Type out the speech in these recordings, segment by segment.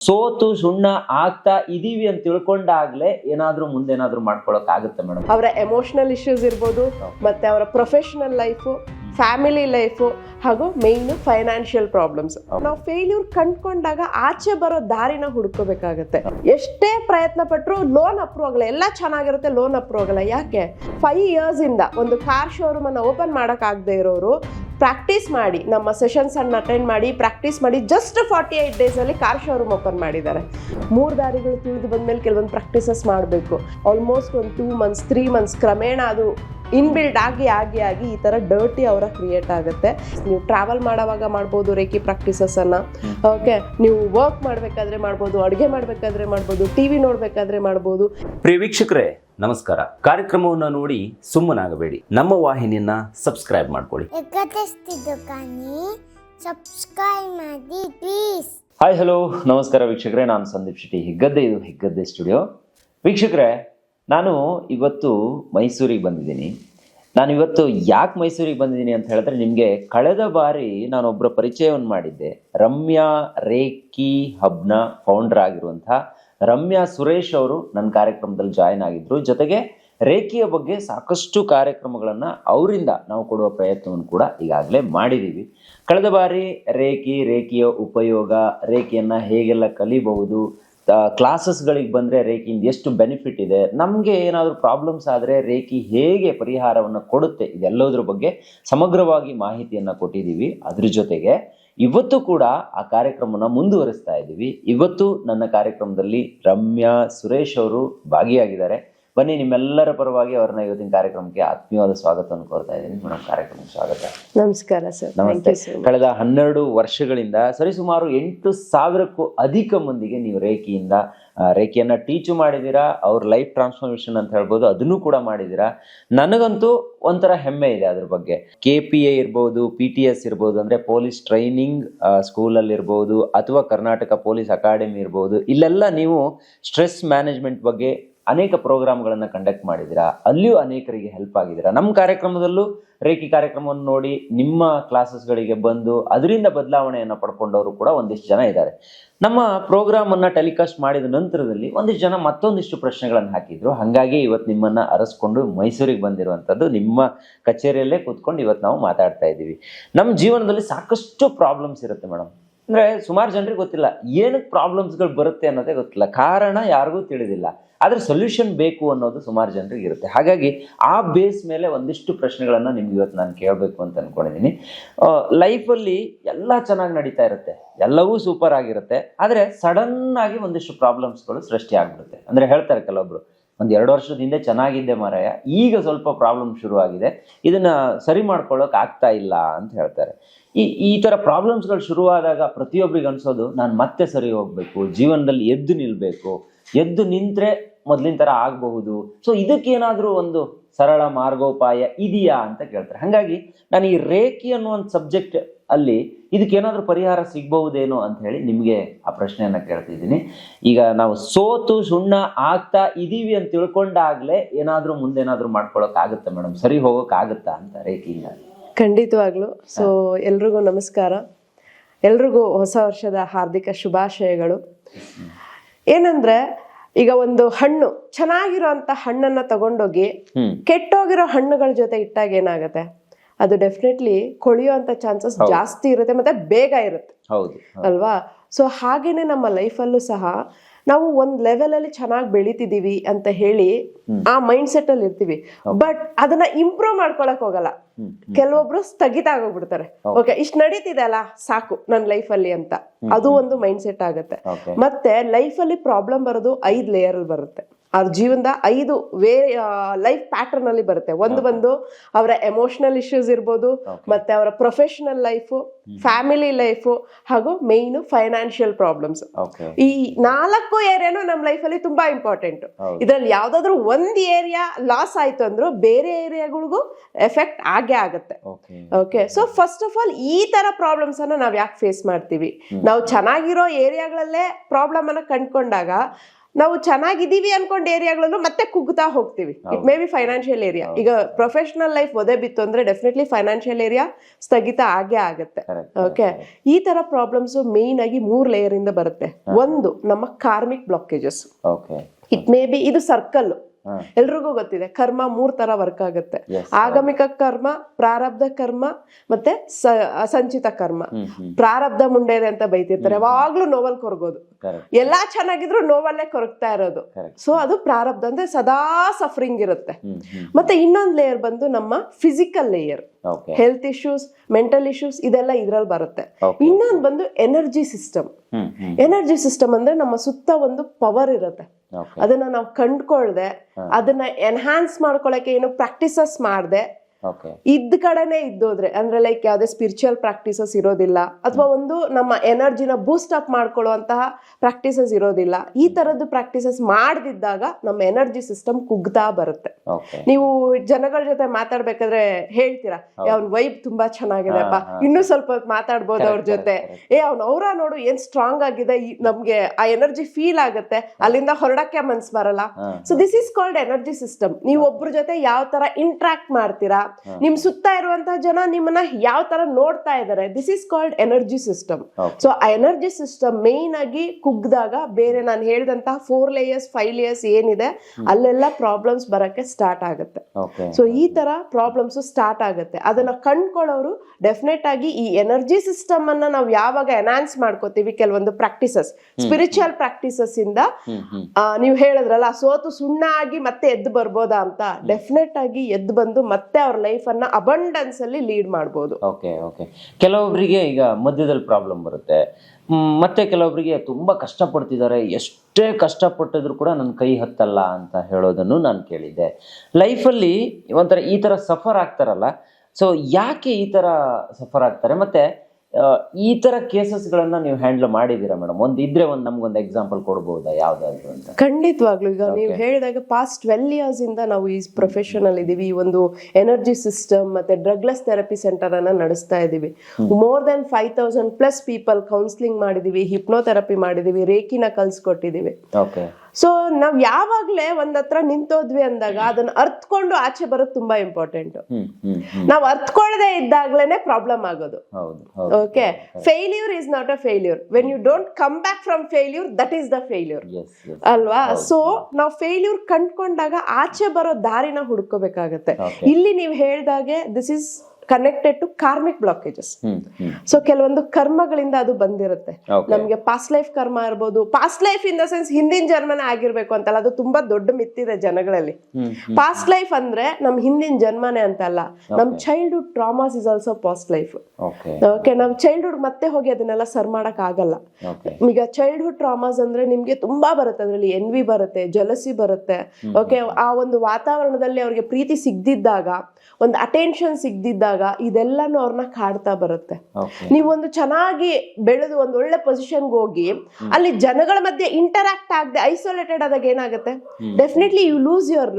ಸೋತು ಸುಣ್ಣ ಆಗ್ತಾ ಇದೀವಿ ಅಂತ ತಿಳ್ಕೊಂಡಾಗ್ಲೇ ಏನಾದ್ರೂ ಮುಂದೆ ಏನಾದ್ರೂ ಮಾಡ್ಕೊಳಕ್ ಆಗುತ್ತೆ ಮೇಡಮ್. ಅವರ ಎಮೋಷನಲ್ ಇಶ್ಯೂಸ್ ಇರ್ಬೋದು ಮತ್ತೆ ಅವರ ಪ್ರೊಫೆಷನಲ್ ಲೈಫು ಫ್ಯಾಮಿಲಿ ಲೈಫು ಹಾಗೂ ಮೇಯ್ನು ಫೈನಾನ್ಷಿಯಲ್ ಪ್ರಾಬ್ಲಮ್ಸ್ ನಾವು ಫೇಲ್ಯೂರ್ ಕಂಡ್ಕೊಂಡಾಗ ಆಚೆ ಬರೋ ದಾರಿನ ಹುಡ್ಕೋಬೇಕಾಗತ್ತೆ. ಎಷ್ಟೇ ಪ್ರಯತ್ನ ಪಟ್ಟರು ಲೋನ್ ಅಪ್ರೂವ್ ಆಗಲ್ಲ. ಎಲ್ಲ ಚೆನ್ನಾಗಿರುತ್ತೆ ಲೋನ್ ಅಪ್ರೂವ್ ಆಗಲ್ಲ. ಯಾಕೆ? ಫೈವ್ ಇಯರ್ಸ್ ಇಂದ ಒಂದು ಕಾರ್ ಶೋರೂಮ್ ಓಪನ್ ಮಾಡಕ್ ಇರೋರು ಪ್ರಾಕ್ಟೀಸ್ ಮಾಡಿ, ನಮ್ಮ ಸೆಷನ್ಸ್ ಅನ್ನು ಅಟೆಂಡ್ ಮಾಡಿ ಪ್ರಾಕ್ಟೀಸ್ ಮಾಡಿ ಜಸ್ಟ್ ಫಾರ್ಟಿ ಡೇಸ್ ಅಲ್ಲಿ ಕಾರ್ ಶೋರೂಮ್ ಓಪನ್ ಮಾಡಿದ್ದಾರೆ. ಮೂರು ದಾರಿಗಳು ತಿಳಿದು ಬಂದ್ಮೇಲೆ ಕೆಲವೊಂದು ಪ್ರಾಕ್ಟೀಸಸ್ ಮಾಡಬೇಕು. ಆಲ್ಮೋಸ್ಟ್ ಒಂದು ಟೂ ಮಂತ್ಸ್ ತ್ರೀ ಮಂತ್ಸ್ ಕ್ರಮೇಣ ಅದು ಇನ್ಬಿಲ್ಡ್ ಆಗಿ ಆಗಿ ಆಗಿ ಈ ತರ ಡರ್ಟಿ ಅವರ ಕ್ರಿಯೇಟ್ ಆಗುತ್ತೆ. ನೀವು ಟ್ರಾವೆಲ್ ಮಾಡೋವಾಗ ಮಾಡ್ಬೋದು ರೇಖಿ ಪ್ರಾಕ್ಟೀಸಸ್ ಅನ್ನ. ಓಕೆ ನೀವು ವರ್ಕ್ ಮಾಡಬೇಕಾದ್ರೆ ಮಾಡ್ಬೋದು ಅಡುಗೆ ಮಾಡಬೇಕಾದ್ರೆ ಮಾಡ್ಬೋದು ಟಿವಿ ನೋಡ್ಬೇಕಾದ್ರೆ ನೋಡಬೇಕಾದ್ರೆ ಮಾಡ್ಬೋದು. ಪ್ರಿಯ ವೀಕ್ಷಕರೇ ನಮಸ್ಕಾರ. ಕಾರ್ಯಕ್ರಮವನ್ನ ನೋಡಿ ಸುಮ್ಮನಾಗಬೇಡಿ. ನಮ್ಮ ವಾಹಿನಿಯನ್ನ ಸಬ್ಸ್ಕ್ರೈಬ್ ಮಾಡ್ಕೊಳ್ಳಿ. ಎಕತೆಸ್ತಿದ್ದು ಕಾನಿ ಸಬ್ಸ್ಕ್ರೈಬ್ ಮಾಡಿ ಪ್ಲೀಸ್ ಹಾಯ್ ಹಲೋ ನಮಸ್ಕಾರ ವೀಕ್ಷಕರೇ ನಾನು ಸಂದೀಪ್ ಶೆಟ್ಟಿ ಹಿಗ್ಗದ್ದೆ ಇದು ಹಿಗ್ಗದ್ದೆ ಸ್ಟುಡಿಯೋ ವೀಕ್ಷಕರೇ ನಾನು ಇವತ್ತು ಮೈಸೂರಿಗೆ ಬಂದಿದ್ದೀನಿ. ನಾನು ಇವತ್ತು ಯಾಕೆ ಮೈಸೂರಿಗೆ ಬಂದಿದ್ದೀನಿ ಅಂತ ಹೇಳಿದ್ರೆ ನಿಮಗೆ ಕಳೆದ ಬಾರಿ ನಾನೊಬ್ಬರ ಪರಿಚಯವನ್ನು ಮಾಡಿದ್ದೆ. ರಮ್ಯಾ ರೇಖಿ ಹಬ್ನ ಫೌಂಡರ್ ಆಗಿರುವಂಥ ರಮ್ಯಾ ಸುರೇಶ್ ಅವರು ನನ್ನ ಕಾರ್ಯಕ್ರಮದಲ್ಲಿ ಜಾಯ್ನ್ ಆಗಿದ್ದರು ಜೊತೆಗೆ ರೇಖಿಯ ಬಗ್ಗೆ ಸಾಕಷ್ಟು ಕಾರ್ಯಕ್ರಮಗಳನ್ನು ಅವರಿಂದ ನಾವು ಕೊಡುವ ಪ್ರಯತ್ನವನ್ನು ಕೂಡ ಈಗಾಗಲೇ ಮಾಡಿದ್ದೀವಿ ಕಳೆದ ಬಾರಿ ರೇಖಿ, ರೇಖಿಯ ಉಪಯೋಗ, ರೇಖಿಯನ್ನು ಹೇಗೆಲ್ಲ ಕಲಿಬಹುದು ಕ್ಲಾಸಸ್ಗಳಿಗೆ ಬಂದರೆ ರೇಖಿಯಿಂದ ಎಷ್ಟು ಬೆನಿಫಿಟ್ ಇದೆ. ನಮಗೆ ಏನಾದರೂ ಪ್ರಾಬ್ಲಮ್ಸ್ ಆದರೆ ರೇಖಿ ಹೇಗೆ ಪರಿಹಾರವನ್ನು ಕೊಡುತ್ತೆ ಇದೆಲ್ಲದರ ಬಗ್ಗೆ ಸಮಗ್ರವಾಗಿ ಮಾಹಿತಿಯನ್ನು ಕೊಟ್ಟಿದ್ದೀವಿ ಅದ್ರ ಜೊತೆಗೆ ಇವತ್ತು ಕೂಡ ಆ ಕಾರ್ಯಕ್ರಮನ ಮುಂದುವರಿಸ್ತಾ ಇದ್ದೀವಿ ಇವತ್ತು ನನ್ನ ಕಾರ್ಯಕ್ರಮದಲ್ಲಿ ರಮ್ಯಾ, ಸುರೇಶ್ ಅವರು ಭಾಗಿಯಾಗಿದ್ದಾರೆ. ಬನ್ನಿ ನಿಮ್ಮೆಲ್ಲರ ಪರವಾಗಿ ಅವ್ರನ್ನ ಇವತ್ತಿನ ಕಾರ್ಯಕ್ರಮಕ್ಕೆ ಆತ್ಮೀಯವಾದ ಸ್ವಾಗತವನ್ನು ಕೋರ್ತಾ ಇದ್ದೀನಿ. ಮೇಡಮ್ ಕಾರ್ಯಕ್ರಮಕ್ಕೆ ಸ್ವಾಗತ. ನಮಸ್ಕಾರ ಸರ್. ನಮಸ್ತೆ. ಕಳೆದ ಹನ್ನೆರಡು ವರ್ಷಗಳಿಂದ ಸರಿಸುಮಾರು ಎಂಟು ಸಾವಿರಕ್ಕೂ ಅಧಿಕ ಮಂದಿಗೆ ನೀವು ರೇಖೆಯಿಂದ ರೇಖೆಯನ್ನು ಟೀಚು ಮಾಡಿದ್ದೀರಾ ಅವ್ರ ಲೈಫ್ ಟ್ರಾನ್ಸ್ಫಾರ್ಮೇಶನ್ ಅಂತ ಹೇಳ್ಬೋದು ಅದನ್ನು ಕೂಡ ಮಾಡಿದ್ದೀರಾ ನನಗಂತೂ ಒಂಥರ ಹೆಮ್ಮೆ ಇದೆ ಅದ್ರ ಬಗ್ಗೆ. ಕೆ ಪಿ ಎ ಇರ್ಬೋದು ಪಿ ಟಿ ಎಸ್ ಇರ್ಬೋದು ಅಂದ್ರೆ ಪೊಲೀಸ್ ಟ್ರೈನಿಂಗ್ ಸ್ಕೂಲಲ್ಲಿ ಇರ್ಬೋದು ಅಥವಾ ಕರ್ನಾಟಕ ಪೊಲೀಸ್ ಅಕಾಡೆಮಿ ಇರ್ಬೋದು ಇಲ್ಲೆಲ್ಲ ನೀವು ಸ್ಟ್ರೆಸ್ ಮ್ಯಾನೇಜ್ಮೆಂಟ್ ಬಗ್ಗೆ ಅನೇಕ ಪ್ರೋಗ್ರಾಮ್ಗಳನ್ನು ಕಂಡಕ್ಟ್ ಮಾಡಿದ್ದೀರಾ? ಅಲ್ಲಿಯೂ ಅನೇಕರಿಗೆ ಹೆಲ್ಪ್ ಆಗಿದ್ದೀರಾ? ನಮ್ಮ ಕಾರ್ಯಕ್ರಮದಲ್ಲೂ ರೇಖಿ ಕಾರ್ಯಕ್ರಮವನ್ನು ನೋಡಿ ನಿಮ್ಮ ಕ್ಲಾಸಸ್ಗಳಿಗೆ ಬಂದು ಅದರಿಂದ ಬದಲಾವಣೆಯನ್ನು ಪಡ್ಕೊಂಡವರು ಕೂಡ ಒಂದಿಷ್ಟು ಜನ ಇದ್ದಾರೆ. ನಮ್ಮ ಪ್ರೋಗ್ರಾಮನ್ನು ಟೆಲಿಕಾಸ್ಟ್ ಮಾಡಿದ ನಂತರದಲ್ಲಿ ಒಂದಿಷ್ಟು ಜನ ಮತ್ತೊಂದಿಷ್ಟು ಪ್ರಶ್ನೆಗಳನ್ನು ಹಾಕಿದ್ರು. ಹಾಗಾಗಿ ಇವತ್ತು ನಿಮ್ಮನ್ನು ಅರಸ್ಕೊಂಡು ಮೈಸೂರಿಗೆ ಬಂದಿರುವಂಥದ್ದು ನಿಮ್ಮ ಕಚೇರಿಯಲ್ಲೇ ಕೂತ್ಕೊಂಡು ಇವತ್ತು ನಾವು ಮಾತಾಡ್ತಾ ಇದ್ದೀವಿ. ನಮ್ಮ ಜೀವನದಲ್ಲಿ ಸಾಕಷ್ಟು ಪ್ರಾಬ್ಲಮ್ಸ್ ಇರುತ್ತೆ ಮೇಡಮ್ ಅಂದ್ರೆ ಸುಮಾರು ಜನರಿಗೆ ಗೊತ್ತಿಲ್ಲ. ಏನಕ್ಕೆ ಪ್ರಾಬ್ಲಮ್ಸ್ಗಳು ಬರುತ್ತೆ ಅನ್ನೋದೇ ಗೊತ್ತಿಲ್ಲ. ಕಾರಣ ಯಾರಿಗೂ ತಿಳಿದಿಲ್ಲ. ಆದ್ರೆ ಸೊಲ್ಯೂಷನ್ ಬೇಕು ಅನ್ನೋದು ಸುಮಾರು ಜನರಿಗೆ ಇರುತ್ತೆ. ಹಾಗಾಗಿ ಆ ಬೇಸ್ ಮೇಲೆ ಒಂದಿಷ್ಟು ಪ್ರಶ್ನೆಗಳನ್ನು ನಿಮ್ಗೆ ಇವತ್ತು ನಾನು ಕೇಳಬೇಕು ಅಂತ ಅಂದ್ಕೊಂಡಿದ್ದೀನಿ ಲೈಫಲ್ಲಿ ಎಲ್ಲ ಚೆನ್ನಾಗಿ ನಡೀತಾ ಇರುತ್ತೆ. ಎಲ್ಲವೂ ಸೂಪರ್ ಆಗಿರುತ್ತೆ. ಆದರೆ ಸಡನ್ ಆಗಿ ಒಂದಿಷ್ಟು ಪ್ರಾಬ್ಲಮ್ಸ್ಗಳು ಸೃಷ್ಟಿ ಆಗ್ಬಿಡುತ್ತೆ. ಅಂದ್ರೆ ಹೇಳ್ತಾರೆ ಕೆಲವೊಬ್ರು, ಒಂದು ಎರಡು ವರ್ಷದ ಹಿಂದೆ ಚೆನ್ನಾಗಿದ್ದೆ ಮಾರಾಯ, ಈಗ ಸ್ವಲ್ಪ ಪ್ರಾಬ್ಲಮ್ ಶುರುವಾಗಿದೆ. ಇದನ್ನ ಸರಿ ಮಾಡ್ಕೊಳ್ಳೋಕೆ ಆಗ್ತಾ ಇಲ್ಲ ಅಂತ ಹೇಳ್ತಾರೆ. ಈ ಈ ತರ ಪ್ರಾಬ್ಲಮ್ಸ್ಗಳು ಶುರುವಾದಾಗ ಪ್ರತಿಯೊಬ್ಬರಿಗೆ ಅನ್ಸೋದು, ನಾನು ಮತ್ತೆ ಸರಿ ಹೋಗ್ಬೇಕು, ಜೀವನದಲ್ಲಿ ಎದ್ದು ನಿಲ್ಬೇಕು, ಎದ್ದು ನಿಂತ್ರೆ ಮೊದ್ಲಿನ ತರ ಆಗಬಹುದು. ಸೊ ಇದಕ್ಕೇನಾದ್ರೂ ಒಂದು ಸರಳ ಮಾರ್ಗೋಪಾಯ ಇದೆಯಾ ಅಂತ ಕೇಳ್ತಾರೆ. ಹಾಗಾಗಿ ನಾನು ಈ ರೇಖಿ ಒಂದು ಸಬ್ಜೆಕ್ಟ್ ಅಲ್ಲಿ ಇದಕ್ಕೇನಾದ್ರೂ ಪರಿಹಾರ ಸಿಗ್ಬಹುದೇನೋ ಅಂತ ಹೇಳಿ ನಿಮಗೆ ಆ ಪ್ರಶ್ನೆಯನ್ನ ಕೇಳ್ತಿದ್ದೀನಿ ಈಗ ನಾವು ಸೋತು, ಸುಣ್ಣ ಆಗ್ತಾ ಇದೀವಿ ಅಂತ ತಿಳ್ಕೊಂಡಾಗ್ಲೇ ಏನಾದ್ರೂ ಮುಂದೇನಾದ್ರೂ ಮಾಡ್ಕೊಳಕ್ ಆಗುತ್ತಾ ಮೇಡಮ್? ಸರಿ ಹೋಗಕ್ ಆಗುತ್ತಾ ಅಂತ ರೇಖಿಯಿಂದ ಖಂಡಿತವಾಗ್ಲು. ಸೊ ಎಲ್ರಿಗೂ ನಮಸ್ಕಾರ. ಎಲ್ರಿಗೂ ಹೊಸ ವರ್ಷದ ಹಾರ್ದಿಕ ಶುಭಾಶಯಗಳು. ಏನಂದ್ರೆ ಈಗ ಒಂದು ಹಣ್ಣು ಚೆನ್ನಾಗಿರೋಂತ ಹಣ್ಣನ್ನ ತಗೊಂಡೋಗಿ ಕೆಟ್ಟೋಗಿರೋ ಹಣ್ಣುಗಳ ಜೊತೆ ಇಟ್ಟಾಗ ಏನಾಗುತ್ತೆ? ಅದು ಡೆಫಿನೆಟ್ಲಿ ಕೊಳಿಯುವಂತ ಚಾನ್ಸಸ್ ಜಾಸ್ತಿ ಇರುತ್ತೆ ಮತ್ತೆ ಬೇಗ ಇರುತ್ತೆ. ಹೌದು ಅಲ್ವಾ? ಸೊ ಹಾಗೇನೆ ನಮ್ಮ ಲೈಫಲ್ಲೂ ಸಹ ನಾವು ಒಂದ್ ಲೆವೆಲ್ ಅಲ್ಲಿ ಚೆನ್ನಾಗಿ ಬೆಳಿತಿದೀವಿ ಅಂತ ಹೇಳಿ ಆ ಮೈಂಡ್ ಸೆಟ್ ಅಲ್ಲಿ ಇರ್ತೀವಿ. ಬಟ್ ಅದನ್ನ ಇಂಪ್ರೂವ್ ಮಾಡ್ಕೊಳಕ್ ಹೋಗಲ್ಲ. ಕೆಲವೊಬ್ರು ಸ್ಥಗಿತ ಆಗೋಗ್ಬಿಡ್ತಾರೆ. ಓಕೆ ಇಷ್ಟ ನಡೀತಿದೆ ಅಲ್ಲ ಸಾಕು ನನ್ನ ಅಲ್ಲಿ ಅಂತ. ಅದು ಒಂದು ಮೈಂಡ್ ಸೆಟ್ ಆಗುತ್ತೆ ಮತ್ತೆ ಲೈಫ್ ಅಲ್ಲಿ ಪ್ರಾಬ್ಲಮ್ ಬರೋದು ಐದ್ ಲೇಯರ್ ಅಲ್ಲಿ ಬರುತ್ತೆ. ಅವ್ರ ಜೀವನದ ಐದು ವೇ ಲೈಫ್ ಪ್ಯಾಟರ್ನ್ ಅಲ್ಲಿ ಬರುತ್ತೆ. ಒಂದು ಬಂದು ಅವರ ಎಮೋಷನಲ್ ಇಶ್ಯೂಸ್ ಇರ್ಬೋದು ಮತ್ತೆ ಅವರ ಪ್ರೊಫೆಷನಲ್ ಲೈಫು ಫ್ಯಾಮಿಲಿ ಲೈಫು ಹಾಗೂ ಮೇಯ್ನ್ ಫೈನಾನ್ಷಿಯಲ್ ಪ್ರಾಬ್ಲಮ್ಸ್ ಈ ನಾಲ್ಕು ಏರಿಯಾನು ನಮ್ಮ ಲೈಫಲ್ಲಿ ತುಂಬಾ ಇಂಪಾರ್ಟೆಂಟ್. ಇದ್ರಲ್ಲಿ ಯಾವ್ದಾದ್ರು ಒಂದ್ ಏರಿಯಾ ಲಾಸ್ ಆಯ್ತು ಅಂದ್ರೂ ಬೇರೆ ಏರಿಯಾಗಳಿಗೂ ಎಫೆಕ್ಟ್ ಆಗೇ ಆಗುತ್ತೆ. Okay so first of all ಈ ತರ ಪ್ರಾಬ್ಲಮ್ಸ್ ಅನ್ನ ನಾವ್ ಯಾಕೆ ಫೇಸ್ ಮಾಡ್ತೀವಿ? ನಾವು ಚೆನ್ನಾಗಿರೋ ಏರಿಯಾಗಳಲ್ಲೇ ಪ್ರಾಬ್ಲಮ್ ಅನ್ನ ಕಂಡ್ಕೊಂಡಾಗ ನಾವು ಚೆನ್ನಾಗಿದ್ದೀವಿ ಅನ್ಕೊಂಡ್ ಏರಿಯಾಗಳಲ್ಲೂ ಮತ್ತೆ ಕುಗ್ತಾ ಹೋಗ್ತೀವಿ. It may be financial area ಈಗ ಪ್ರೊಫೆಷನಲ್ ಲೈಫ್ ಒದೆ ಬಿತ್ತು ಅಂದ್ರೆ ಡೆಫಿನೆಟ್ಲಿ ಫೈನಾನ್ಷಿಯಲ್ ಏರಿಯಾ ಸ್ಥಗಿತ ಆಗೇ ಆಗುತ್ತೆ. ಓಕೆ ಈ ತರ ಪ್ರಾಬ್ಲಮ್ಸ್ ಮೇನ್ ಆಗಿ ಮೂರ್ ಲೇಯರ್ ಇಂದ ಬರುತ್ತೆ. ಒಂದು ನಮ್ಮ karmic blockages okay it may be ಇದು ಸರ್ಕಲ್. ಎಲ್ರಿಗೂ ಗೊತ್ತಿದೆ ಕರ್ಮ ಮೂರ್ ತರ ವರ್ಕ್ ಆಗುತ್ತೆ. ಆಗಮಿಕ ಕರ್ಮ ಪ್ರಾರಬ್ಧ ಕರ್ಮ ಮತ್ತೆ ಸಂಚಿತ ಕರ್ಮ. ಪ್ರಾರಬ್ಧ ಮುಂಡೆದೆ ಅಂತ ಬೈತಿರ್ತಾರೆ. ಯಾವಾಗ್ಲೂ ನೋವಲ್ ಕೊರಗೋದು. ಎಲ್ಲಾ ಚೆನ್ನಾಗಿದ್ರು ನೋವಲ್ಲೇ ಕೊರಗ್ತಾ ಇರೋದು. ಸೊ ಅದು ಪ್ರಾರಬ್ಧ ಅಂದ್ರೆ ಸದಾ ಸಫರಿಂಗ್ ಇರುತ್ತೆ. ಮತ್ತೆ ಇನ್ನೊಂದ್ ಲೇಯರ್ ಬಂದು ನಮ್ಮ physical layer health issues mental issues ಇದೆಲ್ಲ ಇದ್ರಲ್ಲಿ ಬರುತ್ತೆ. ಇನ್ನೊಂದು ಬಂದು ಎನರ್ಜಿ ಸಿಸ್ಟಮ್ ಎನರ್ಜಿ ಸಿಸ್ಟಮ್ ಅಂದ್ರೆ ನಮ್ಮ ಸುತ್ತ ಒಂದು ಪವರ್ ಇರುತ್ತೆ. ಅದನ್ನ ನಾವು ಕಂಡ್ಕೊಳ್ದೆ ಅದನ್ನ ಎನ್ಹಾನ್ಸ್ ಮಾಡ್ಕೊಳಕ್ಕೆ ಏನು ಪ್ರಾಕ್ಟೀಸಸ್ ಮಾಡ್ದೆ ಇದ್ದ ಕಡೆನೆ ಇದ್ದೋದ್ರೆ ಅಂದ್ರೆ ಲೈಕ್ ಯಾವ್ದೇ ಸ್ಪಿರಿಚುವಲ್ ಪ್ರಾಕ್ಟೀಸಸ್ ಇರೋದಿಲ್ಲ ಅಥವಾ ಒಂದು ನಮ್ಮ ಎನರ್ಜಿನ ಬೂಸ್ಟ್ ಅಪ್ ಮಾಡ್ಕೊಳ್ಳುವಂತಹ ಪ್ರಾಕ್ಟೀಸಸ್ ಇರೋದಿಲ್ಲ. ಈ ತರದ್ದು ಪ್ರಾಕ್ಟೀಸಸ್ ಮಾಡದಿದ್ದಾಗ ನಮ್ಮ ಎನರ್ಜಿ ಸಿಸ್ಟಮ್ ಕುಗ್ತಾ ಬರುತ್ತೆ. ನೀವು ಜನಗಳ ಜೊತೆ ಮಾತಾಡ್ಬೇಕಾದ್ರೆ ಹೇಳ್ತೀರಾ ಅವ್ನ ವೈಬ್ ತುಂಬಾ ಚೆನ್ನಾಗಿದೆ ಅಪ್ಪ. ಇನ್ನೂ ಸ್ವಲ್ಪ ಮಾತಾಡ್ಬೋದು ಅವ್ರ ಜೊತೆ. ಏ ಅವ್ನ ಅವರ ನೋಡು ಏನ್ ಸ್ಟ್ರಾಂಗ್ ಆಗಿದೆ ನಮ್ಗೆ ಆ ಎನರ್ಜಿ ಫೀಲ್ ಆಗುತ್ತೆ ಅಲ್ಲಿಂದ ಹೊರಡಕ್ಕೆ ಮನ್ಸ್ ಬರಲ್ಲ. So this is called energy system ನೀವು ಒಬ್ರ ಜೊತೆ ಯಾವ ತರ ಇಂಟ್ರಾಕ್ಟ್ ಮಾಡ್ತೀರಾ ನಿಮ್ ಸುತ್ತ ಇರುವಂತಹ ಜನ ನಿಮ್ಮನ್ನ ಯಾವ ತರ ನೋಡ್ತಾ ಇದಾರೆ? This is called energy system. So ಆ ಎನರ್ಜಿ ಸಿಸ್ಟಮ್ ಮೇನ್ ಆಗಿ ಕುಗ್ದಾಗ ಬೇರೆ ನಾನು ಹೇಳಿದಂತಹ ಫೋರ್ ಲೇಯರ್ಸ್ ಫೈವ್ ಲೇಯರ್ಸ್ ಏನಿದೆ ಅಲ್ಲೆಲ್ಲ ಪ್ರಾಬ್ಲಮ್ಸ್ ಬರಕ್ಕೆ ಸ್ಟಾರ್ಟ್ ಆಗುತ್ತೆ. ಸೊ ಈ ತರ ಪ್ರಾಬ್ಲಮ್ಸ್ ಸ್ಟಾರ್ಟ್ ಆಗುತ್ತೆ. ಅದನ್ನ ಕಂಡ್ಕೊಳ್ಳೋರು ಡೆಫಿನೆಟ್ ಆಗಿ ಈ ಎನರ್ಜಿ ಸಿಸ್ಟಮ್ ಅನ್ನ ನಾವು ಯಾವಾಗ ಎನಾನ್ಸ್ ಮಾಡ್ಕೋತೀವಿ ಕೆಲವೊಂದು ಪ್ರಾಕ್ಟೀಸಸ್ ಸ್ಪಿರಿಚುವಲ್ ಪ್ರಾಕ್ಟೀಸಸ್ ಇಂದ ನೀವು ಹೇಳಿದ್ರಲ್ಲ ಸೋತು ಸುಣ್ಣ ಆಗಿ ಮತ್ತೆ ಎದ್ದು ಬರ್ಬೋದಾ ಅಂತ. ಡೆಫಿನೆಟ್ ಆಗಿ ಎದ್ದು ಬಂದು ಮತ್ತೆ ಅವ್ರ ಲೈಫ್ ಅಬಂಡೆನ್ಸಲ್ಲಿ ಲೀಡ್ ಮಾಡ್ಬೋದು. ಓಕೆ ಓಕೆ ಕೆಲವೊಬ್ಬರಿಗೆ ಈಗ ಮಧ್ಯದಲ್ಲಿ ಪ್ರಾಬ್ಲಮ್ ಬರುತ್ತೆ. ಮತ್ತೆ ಕೆಲವೊಬ್ಬರಿಗೆ ತುಂಬಾ ಕಷ್ಟಪಡ್ತಿದ್ದಾರೆ. ಎಷ್ಟೇ ಕಷ್ಟಪಟ್ಟಿದ್ರು ಕೂಡ ನನ್ನ ಕೈ ಹತ್ತಲ್ಲ ಅಂತ ಹೇಳೋದನ್ನು ನಾನು ಕೇಳಿದ್ದೆ. ಲೈಫಲ್ಲಿ ಒಂಥರ ಈ ಥರ ಸಫರ್ ಆಗ್ತಾರಲ್ಲ. ಸೊ ಯಾಕೆ ಈ ಥರ ಸಫರ್ ಆಗ್ತಾರೆ? ಮತ್ತೆ ಈ ತರ ಕೇಸಸ್ಗಳನ್ನ ನೀವು ಹ್ಯಾಂಡಲ್ ಮಾಡಿದ್ದೀರಾ ಮೇಡಮ್? ಒಂದು ಇದ್ರೆ ಒಂದು ನಮ್ಗೊಂದು ಎಕ್ಸಾಂಪಲ್ ಕೊಡ್ಬೋದಾ ಯಾವ್ದಾದ್ರು ಅಂತ? ಖಂಡಿತವಾಗ್ಲು. ಈಗ ನೀವು ಹೇಳಿದಾಗ ಪಾಸ್ಟ್ ಟ್ವೆಲ್ ಇಯರ್ಸ್ ಇಂದ ನಾವು ಈ ಪ್ರೊಫೆಷನ್ ಅಲ್ಲಿ ಇದೀವಿ. ಈ ಒಂದು ಎನರ್ಜಿ ಸಿಸ್ಟಮ್ ಮತ್ತೆ ಡ್ರಗ್ಲೆಸ್ ಥೆರಪಿ ಸೆಂಟರ್ ಅನ್ನ ನಡೆಸ್ತಾ ಇದೀವಿ. More than five thousand plus people counselling ಮಾಡಿದೀವಿ ಹಿಪ್ನೋಥೆರಪಿ ಮಾಡಿದೀವಿ ರೇಕಿನ ಕಲ್ಸ್ಕೊಟ್ಟಿದೀವಿ. ಓಕೆ ಸೊ ನಾವ್ ಯಾವಾಗ್ಲೇ ಒಂದ್ ಹತ್ರ ನಿಂತೋದ್ವಿ ಅಂದಾಗ ಅದನ್ನ ಅರ್ತ್ಕೊಂಡು ಆಚೆ ಬರೋದು ತುಂಬಾ ಇಂಪಾರ್ಟೆಂಟ್ ನಾವ್ ಅರ್ತ್ಕೊಳ್ಳದೆ ಇದ್ದಾಗ್ಲೇನೆ ಪ್ರಾಬ್ಲಮ್ ಆಗೋದು. Okay failure is not a failure when you don't come back from failure that is the failure ಅಲ್ವಾ? ಸೊ ನಾವ್ ಫೇಲ್ಯೂರ್ ಕಂಡ್ಕೊಂಡಾಗ ಆಚೆ ಬರೋ ದಾರಿನ ಹುಡ್ಕೋಬೇಕಾಗತ್ತೆ. ಇಲ್ಲಿ ನೀವು ಹೇಳ್ದಾಗೆ this is connected to karmic blockages so ಕೆಲವೊಂದು ಕರ್ಮಗಳಿಂದ ಅದು ಬಂದಿರುತ್ತೆ. ನಮ್ಗೆ ಪಾಸ್ಟ್ ಲೈಫ್ ಕರ್ಮ ಇರ್ಬೋದು. Past life in the sense ಹಿಂದಿನ ಜನ್ಮನೇ ಆಗಿರ್ಬೇಕು ಅಂತಲ್ಲ ಅದು ತುಂಬಾ ದೊಡ್ಡ ಮಿತ್ತಿದೆ ಜನಗಳಲ್ಲಿ. ಪಾಸ್ಟ್ ಲೈಫ್ ಅಂದ್ರೆ ನಮ್ ಹಿಂದಿನ ಜನ್ಮನೇ ಅಂತಲ್ಲ. ನಮ್ childhood traumas is also past life okay ನಮ್ ನಾವು ಚೈಲ್ಡ್ಹುಡ್ ಮತ್ತೆ ಹೋಗಿ ಅದನ್ನೆಲ್ಲ ಸರ್ ಮಾಡಕ್ ಆಗಲ್ಲ. ಈಗ ಚೈಲ್ಡ್ಹುಡ್ ಟ್ರಾಮಾಸ್ ಅಂದ್ರೆ ನಿಮ್ಗೆ ತುಂಬಾ ಬರುತ್ತೆ ಅದರಲ್ಲಿ ಎನ್ವಿ ಬರುತ್ತೆ ಜಲಸಿ ಬರುತ್ತೆ. ಓಕೆ ಆ ಒಂದು ವಾತಾವರಣದಲ್ಲಿ ಅವ್ರಿಗೆ ಪ್ರೀತಿ ಸಿಗ್ದಿದ್ದಾಗ ಒಂದು ಅಟೆನ್ಷನ್ ಸಿಗ್ದಿದ್ದಾಗ ಇದೆಲ್ಲಾನು ಅವ್ರನ್ನ ಕಾಡ್ತಾ ಬರುತ್ತೆ. ನೀವೊಂದು ಚೆನ್ನಾಗಿ ಬೆಳೆದು ಒಂದು ಒಳ್ಳೆ ಪೊಸಿಷನ್ಗೆ ಹೋಗಿ ಅಲ್ಲಿ ಜನಗಳ ಮಧ್ಯೆ ಇಂಟರಾಕ್ಟ್ ಆಗದೆ ಐಸೋಲೇಟೆಡ್ ಆದಾಗ ಏನಾಗುತ್ತೆ? ಡೆಫಿನೆಟ್ಲಿ ಯು ಲೂಸ್ ಯುವರ್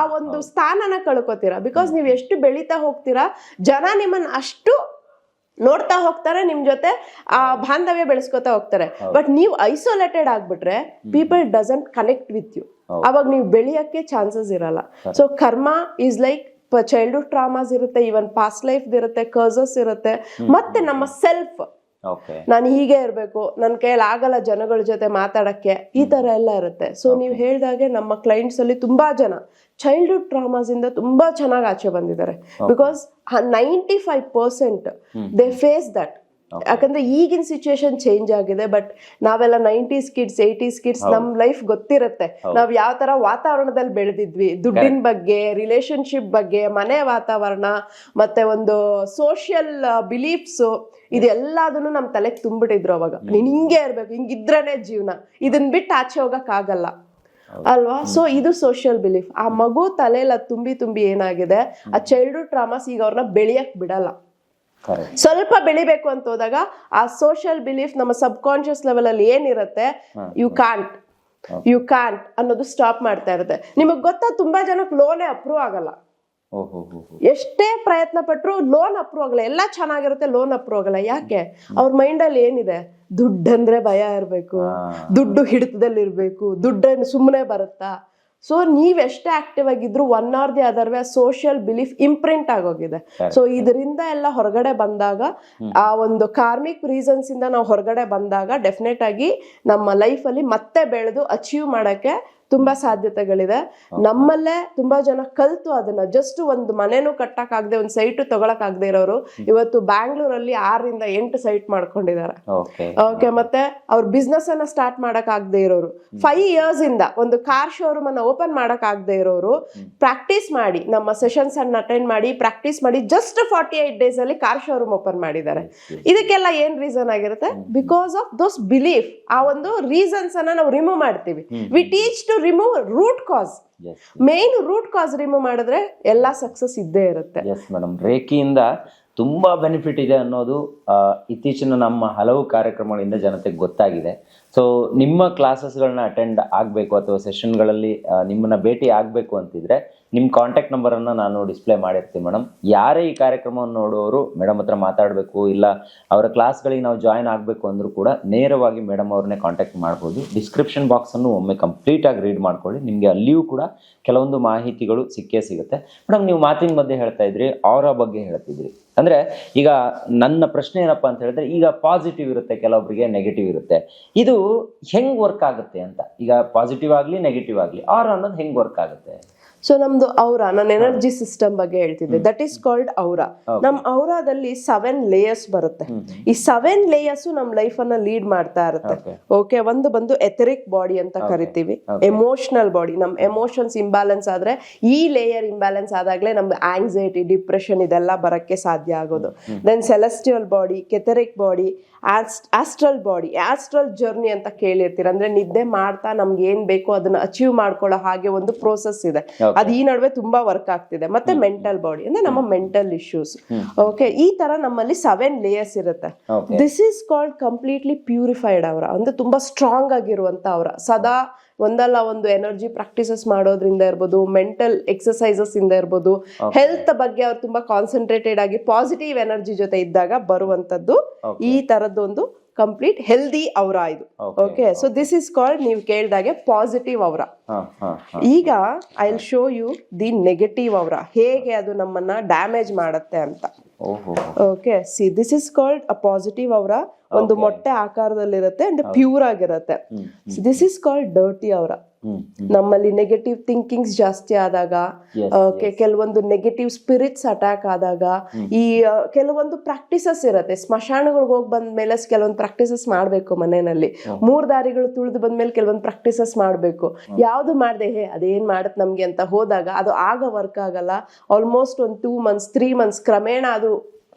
ಆ ಒಂದು ಸ್ಥಾನನ ಕಳ್ಕೊತೀರಾ. ಬಿಕಾಸ್ ನೀವು ಎಷ್ಟು ಬೆಳೀತಾ ಹೋಗ್ತೀರಾ ಜನ ನಿಮ್ಮನ್ನ ಅಷ್ಟು ನೋಡ್ತಾ ಹೋಗ್ತಾರೆ ನಿಮ್ ಜೊತೆ ಆ ಬಾಂಧವ್ಯ ಬೆಳೆಸ್ಕೊತಾ ಹೋಗ್ತಾರೆ. ಬಟ್ ನೀವು ಐಸೋಲೇಟೆಡ್ ಆಗ್ಬಿಟ್ರೆ people doesn't connect with you. ಅವಾಗ ನೀವು ಬೆಳೆಯಕ್ಕೆ ಚಾನ್ಸಸ್ ಇರಲ್ಲ. So karma is like childhood traumas ಇರುತ್ತೆ ಈವನ್ ಪಾಸ್ಟ್ ಲೈಫ್ ಇರುತ್ತೆ ಕರ್ಸಸ್ ಇರುತ್ತೆ. ಮತ್ತೆ ನಮ್ಮ ಸೆಲ್ಫ್ ನಾನು ಹೀಗೆ ಇರಬೇಕು ನನ್ನ ಕೈಯಲ್ಲಿ ಆಗಲ್ಲ ಜನಗಳ ಜೊತೆ ಮಾತಾಡಕ್ಕೆ ಈ ತರ ಎಲ್ಲ ಇರುತ್ತೆ. ಸೊ ನೀವು ಹೇಳಿದಾಗೆ ನಮ್ಮ ಕ್ಲೈಂಟ್ಸ್ ಅಲ್ಲಿ ತುಂಬಾ ಜನ ಚೈಲ್ಡ್ಹುಡ್ ಟ್ರಾಮಾಸ್ ಇಂದ ತುಂಬಾ ಚೆನ್ನಾಗಿ ಆಚೆ ಬಂದಿದ್ದಾರೆ. Because ninety five percent they face that ಯಾಕಂದ್ರೆ ಈಗಿನ ಸಿಚುಯೇಷನ್ ಚೇಂಜ್ ಆಗಿದೆ ಬಟ್ ನಾವೆಲ್ಲ ನೈಂಟೀಸ್ ಕಿಡ್ಸ್ ಏಯ್ಟೀಸ್ ಕಿಡ್ಸ್ ನಮ್ ಲೈಫ್ ಗೊತ್ತಿರುತ್ತೆ. ನಾವ್ ಯಾವ ತರ ವಾತಾವರಣದಲ್ಲಿ ಬೆಳೆದಿದ್ವಿ ದುಡ್ಡಿನ ಬಗ್ಗೆ ರಿಲೇಶನ್ಶಿಪ್ ಬಗ್ಗೆ ಮನೆ ವಾತಾವರಣ ಮತ್ತೆ ಒಂದು ಸೋಷಿಯಲ್ ಬಿಲೀಫ್ಸ್ ಇದೆಲ್ಲದನ್ನು ನಮ್ ತಲೆಗೆ ತುಂಬಿಟ್ಟಿದ್ರು ಅವಾಗ. ನೀನ್ ಹಿಂಗೆ ಇರ್ಬೇಕು ಹಿಂಗಿದ್ರೇನೆ ಜೀವನ. ಇದನ್ ಬಿಟ್ಟು ಆಚೆ ಹೋಗಕ್ ಆಗಲ್ಲ ಅಲ್ವಾ? ಸೊ ಇದು ಸೋಷಿಯಲ್ ಬಿಲೀಫ್ ಆ ಮಗು ತಲೆಲ್ಲ ತುಂಬಿ ತುಂಬಿ ಏನಾಗಿದೆ ಆ ಚೈಲ್ಡ್ಹುಡ್ ಟ್ರಾಮಾಸ್ ಈಗ ಅವ್ರನ್ನ ಬೆಳೆಯಕ್ ಬಿಡಲ್ಲ. ಸ್ವಲ್ಪ ಬೆಳಿಬೇಕು ಅಂತ ಹೋದಾಗ ಆ ಸೋಷಿಯಲ್ ಬಿಲೀಫ್ ನಮ್ಮ ಸಬ್ ಕಾನ್ಶಿಯಸ್ ಲೆವೆಲ್ ಅಲ್ಲಿ ಏನಿರುತ್ತೆ? ಯು ಕಾಂಟ್ ಯು ಕಾಂಟ್ ಅನ್ನೋದು ಸ್ಟಾಪ್ ಮಾಡ್ತಾ ಇರುತ್ತೆ. ನಿಮಗೆ ಗೊತ್ತಾ ತುಂಬಾ ಜನಕ್ಕೆ ಲೋನೇ ಅಪ್ರೂವ್ ಆಗಲ್ಲ. ಎಷ್ಟೇ ಪ್ರಯತ್ನ ಪಟ್ಟರು ಲೋನ್ ಅಪ್ರೂವ್ ಆಗಲ್ಲ. ಎಲ್ಲ ಚೆನ್ನಾಗಿರುತ್ತೆ ಲೋನ್ ಅಪ್ರೂವ್ ಆಗಲ್ಲ. ಯಾಕೆ? ಅವ್ರ ಮೈಂಡಲ್ಲಿ ಏನಿದೆ? ದುಡ್ಡಂದ್ರೆ ಭಯ ಇರಬೇಕು. ದುಡ್ಡು ಹಿಡಿತದಲ್ಲಿ ಇರಬೇಕು ದುಡ್ಡು ಸುಮ್ಮನೆ ಬರುತ್ತಾ? ಸೊ ನೀವೆಷ್ಟೇ ಎಷ್ಟೇ ಆಕ್ಟಿವ್ ಆಗಿದ್ರು one or the other way social belief imprint ಆಗೋಗಿದೆ ಸೊ ಇದರಿಂದ ಎಲ್ಲ ಹೊರಗಡೆ ಬಂದಾಗ ಆ ಒಂದು ಕಾರ್ಮಿಕ್ ರೀಸನ್ಸ್ ಇಂದ ನಾವು ಹೊರಗಡೆ ಬಂದಾಗ ಡೆಫಿನೆಟ್ ಆಗಿ ನಮ್ಮ ಲೈಫ್ ಅಲ್ಲಿ ಮತ್ತೆ ಬೆಳೆದು ಅಚೀವ್ ಮಾಡಕ್ಕೆ ತುಂಬಾ ಸಾಧ್ಯತೆಗಳಿದೆ. ನಮ್ಮಲ್ಲೇ ತುಂಬಾ ಜನ ಕಲ್ತು ಅದನ್ನ. ಜಸ್ಟ್ ಒಂದು ಮನೆನೂ ಕಟ್ಟಕ್ ಆಗದೆ ಒಂದು ಸೈಟ್ ತಗೊಳಕ್ ಆಗದೆ ಇರೋರು ಇವತ್ತು ಬ್ಯಾಂಗ್ಳೂರಲ್ಲಿ ಆರರಿಂದ ಎಂಟು ಸೈಟ್ ಮಾಡ್ಕೊಂಡಿದ್ದಾರೆ. ಓಕೆ ಓಕೆ ಮತ್ತೆ ಅವ್ರ ಬಿಸ್ನೆಸ್ ಅನ್ನ ಸ್ಟಾರ್ಟ್ ಮಾಡಕ್ ಆಗದೆ ಇರೋರು ಫೈವ್ ಇಯರ್ಸ್ ಇಂದ ಒಂದು ಕಾರ್ ಶೋರೂಮ್ ಅನ್ನ ಓಪನ್ ಮಾಡಕ್ ಆಗದೆ ಇರೋರು ಪ್ರಾಕ್ಟೀಸ್ ಮಾಡಿ ನಮ್ಮ ಸೆಷನ್ಸ್ ಅನ್ನ ಅಟೆಂಡ್ ಮಾಡಿ ಪ್ರಾಕ್ಟೀಸ್ ಮಾಡಿ ಜಸ್ಟ್ ಫಾರ್ಟಿ ಏಟ್ ಡೇಸ್ ಅಲ್ಲಿ ಕಾರ್ ಶೋರೂಮ್ ಓಪನ್ ಮಾಡಿದ್ದಾರೆ. ಇದಕ್ಕೆಲ್ಲ ಏನ್ ರೀಸನ್ ಆಗಿರುತ್ತೆ? ಬಿಕಾಸ್ ಆಫ್ ದೋಸ್ ಬಿಲೀಫ್ ಆ ಒಂದು ರೀಸನ್ಸ್ ಅನ್ನ ನಾವು ರಿಮೂವ್ ಮಾಡ್ತೀವಿ. We teach to remove root cause main root cause remove ಮಾಡಿದ್ರೆ ಎಲ್ಲಾ ಸಕ್ಸಸ್ ಇದ್ದೇ ಇರುತ್ತೆ. ಎಸ್ ಮೇಡಮ್ ರೇಖಿಯಿಂದ ತುಂಬಾ ಬೆನಿಫಿಟ್ ಇದೆ ಅನ್ನೋದು ಇತ್ತೀಚಿನ ನಮ್ಮ ಹಲವು ಕಾರ್ಯಕ್ರಮಗಳಿಂದ ಜನತೆಗೆ ಗೊತ್ತಾಗಿದೆ. ಸೊ ನಿಮ್ಮ ಕ್ಲಾಸಸ್ಗಳನ್ನ ಅಟೆಂಡ್ ಆಗಬೇಕು ಅಥವಾ ಸೆಷನ್ಗಳಲ್ಲಿ ನಿಮ್ಮನ್ನ ಭೇಟಿ ಆಗಬೇಕು ಅಂತಿದ್ರೆ ನಿಮ್ಮ ಕಾಂಟ್ಯಾಕ್ಟ್ ನಂಬರನ್ನು ನಾನು ಡಿಸ್ಪ್ಲೇ ಮಾಡಿರ್ತೀನಿ ಮೇಡಮ್ ಯಾರೇ ಈ ಕಾರ್ಯಕ್ರಮವನ್ನು ನೋಡುವವರು ಮೇಡಮ್ ಹತ್ರ ಮಾತಾಡಬೇಕು, ಇಲ್ಲ ಅವರ ಕ್ಲಾಸ್ಗಳಿಗೆ ನಾವು ಜಾಯ್ನ್ ಆಗಬೇಕು ಅಂದರೂ ಕೂಡ ನೇರವಾಗಿ ಮೇಡಮ್ ಅವ್ರನ್ನೇ ಕಾಂಟ್ಯಾಕ್ಟ್ ಮಾಡ್ಬೋದು. ಡಿಸ್ಕ್ರಿಪ್ಷನ್ ಬಾಕ್ಸನ್ನು ಒಮ್ಮೆ ಕಂಪ್ಲೀಟಾಗಿ ರೀಡ್ ಮಾಡ್ಕೊಳ್ಳಿ. ನಿಮಗೆ ಅಲ್ಲಿಯೂ ಕೂಡ ಕೆಲವೊಂದು ಮಾಹಿತಿಗಳು ಸಿಕ್ಕೇ ಸಿಗುತ್ತೆ. ಮೇಡಮ್ ನೀವು ಮಾತಿನ ಮಧ್ಯೆ ಹೇಳ್ತಾ ಇದ್ರಿ ಅವರ ಬಗ್ಗೆ ಹೇಳ್ತಿದ್ರಿ. ಅಂದರೆ ಈಗ ನನ್ನ ಪ್ರಶ್ನೆ ಏನಪ್ಪ ಅಂತ ಹೇಳಿದ್ರೆ, ಈಗ ಪಾಸಿಟಿವ್ ಇರುತ್ತೆ ಕೆಲವೊಬ್ಬರಿಗೆ ನೆಗೆಟಿವ್ ಇರುತ್ತೆ. ಇದು ಹೆಂಗೆ ವರ್ಕ್ ಆಗುತ್ತೆ ಅಂತ? ಈಗ ಪಾಸಿಟಿವ್ ಆಗಲಿ ನೆಗೆಟಿವ್ ಆಗಲಿ ಆರ್ ಅನ್ನೋದು ಹೆಂಗೆ ವರ್ಕ್ ಆಗುತ್ತೆ? ಸೊ ನಮ್ದು ಔರ ನಾನು ಎನರ್ಜಿ ಸಿಸ್ಟಮ್ ಬಗ್ಗೆ ಹೇಳ್ತಿದ್ದೆ. ದಟ್ ಈಸ್ ಕಾಲ್ಡ್ ಔರ ನಮ್ ಔರಾದಲ್ಲಿ ಸೆವೆನ್ ಲೇಯರ್ಸ್ ಬರುತ್ತೆ. ಈ ಸೆವೆನ್ ಲೇಯರ್ಸ್ ನಮ್ ಲೈಫ್ ಅನ್ನ ಲೀಡ್ ಮಾಡ್ತಾ ಇರುತ್ತೆ. ಓಕೆ ಒಂದು ಬಂದು ಎಥರಿಕ್ ಬಾಡಿ ಅಂತ ಕರಿತೀವಿ. ಎಮೋಷನಲ್ ಬಾಡಿ ನಮ್ ಎಮೋಷನ್ಸ್ ಇಂಬ್ಯಾಲೆನ್ಸ್ ಆದ್ರೆ ಈ ಲೇಯರ್ ಇಂಬ್ಯಾಲೆನ್ಸ್ ಆದಾಗ್ಲೇ ನಮ್ದು ಆಂಗ್ಸೈಟಿ ಡಿಪ್ರೆಷನ್ ಇದೆಲ್ಲ ಬರಕ್ಕೆ ಸಾಧ್ಯ ಆಗೋದು. Then celestial body ketheric body astral body astral journey ಅಂತ ಕೇಳಿರ್ತೀರ. ಅಂದ್ರೆ ನಿದ್ದೆ ಮಾಡ್ತಾ ನಮ್ಗೆ ಏನ್ ಬೇಕೋ ಅದನ್ನ ಅಚೀವ್ ಮಾಡ್ಕೊಳ್ಳೋ ಹಾಗೆ ಒಂದು ಪ್ರೋಸೆಸ್ ಇದೆ. ಅದು ಈ ನಡುವೆ ತುಂಬಾ ವರ್ಕ್ ಆಗ್ತಿದೆ. ಮತ್ತೆ ಮೆಂಟಲ್ ಬಾಡಿ ಅಂದ್ರೆ ನಮ್ಮ ಮೆಂಟಲ್ ಇಶ್ಯೂಸ್ ಓಕೆ ಈ ತರ ನಮ್ಮಲ್ಲಿ ಸೆವೆನ್ ಲೇಯರ್ಸ್ ಇರುತ್ತೆ. This is called completely purified aura. ಅಂದ್ರೆ ತುಂಬಾ ಸ್ಟ್ರಾಂಗ್ ಆಗಿರುವಂತ ಅವರ. ಸದಾ ಒಂದಲ್ಲ ಒಂದು ಎನರ್ಜಿ ಪ್ರಾಕ್ಟೀಸಸ್ ಮಾಡೋದ್ರಿಂದ ಇರ್ಬೋದು ಮೆಂಟಲ್ ಎಕ್ಸಸೈಸಸ್ ಇಂದ ಇರ್ಬೋದು ಹೆಲ್ತ್ ಬಗ್ಗೆ ಅವ್ರು ತುಂಬಾ ಕಾನ್ಸಂಟ್ರೇಟೆಡ್ ಆಗಿ ಪಾಸಿಟಿವ್ ಎನರ್ಜಿ ಜೊತೆ ಇದ್ದಾಗ ಬರುವಂತದ್ದು ಈ ತರದೊಂದು ಕಂಪ್ಲೀಟ್ ಹೆಲ್ದಿ ಅವರ ಇದು. Okay so this is called ನೀವು ಕೇಳ್ದಾಗೆ ಪಾಸಿಟಿವ್ ಅವರ. ಈಗ I will show you the negative aura. ಹೇಗೆ ಅದು ನಮ್ಮನ್ನ ಡ್ಯಾಮೇಜ್ ಮಾಡುತ್ತೆ ಅಂತ. Okay see this is called a positive aura. ಒಂದು ಮೊಟ್ಟೆ ಆಕಾರದಲ್ಲಿರುತ್ತೆ ಅಂಡ್ ಪ್ಯೂರ್ ಆಗಿರುತ್ತೆ. This is called dirty aura. ನಮ್ಮಲ್ಲಿ ನೆಗೆಟಿವ್ ಥಿಂಕಿಂಗ್ಸ್ ಜಾಸ್ತಿ ಆದಾಗ ಕೆಲವೊಂದು ನೆಗೆಟಿವ್ ಸ್ಪಿರಿಟ್ಸ್ ಅಟ್ಯಾಕ್ ಆದಾಗ ಈ ಕೆಲವೊಂದು ಪ್ರಾಕ್ಟೀಸಸ್ ಇರುತ್ತೆ. ಸ್ಮಶಾನಗಳಿಗೆ ಹೋಗಿ ಬಂದ್ಮೇಲೆ ಕೆಲವೊಂದು ಪ್ರಾಕ್ಟೀಸಸ್ ಮಾಡ್ಬೇಕು ಮನೆಯಲ್ಲಿ. ಮೂರ್ ದಾರಿಗಳು ತುಳಿದು ಬಂದ್ಮೇಲೆ ಕೆಲವೊಂದು ಪ್ರಾಕ್ಟೀಸಸ್ ಮಾಡ್ಬೇಕು. ಯಾವ್ದು ಮಾಡ್ದೆ? ಹೇ ಅದೇನ್ ಮಾಡತ್ ನಮ್ಗೆ ಅಂತ ಹೋದಾಗ ಅದು ಆಗ ವರ್ಕ್ ಆಗಲ್ಲ. ಆಲ್ಮೋಸ್ಟ್ ಒಂದು ಟೂ ಮಂತ್ಸ್ ತ್ರೀ ಮಂತ್ಸ್ ಕ್ರಮೇಣ ಅದು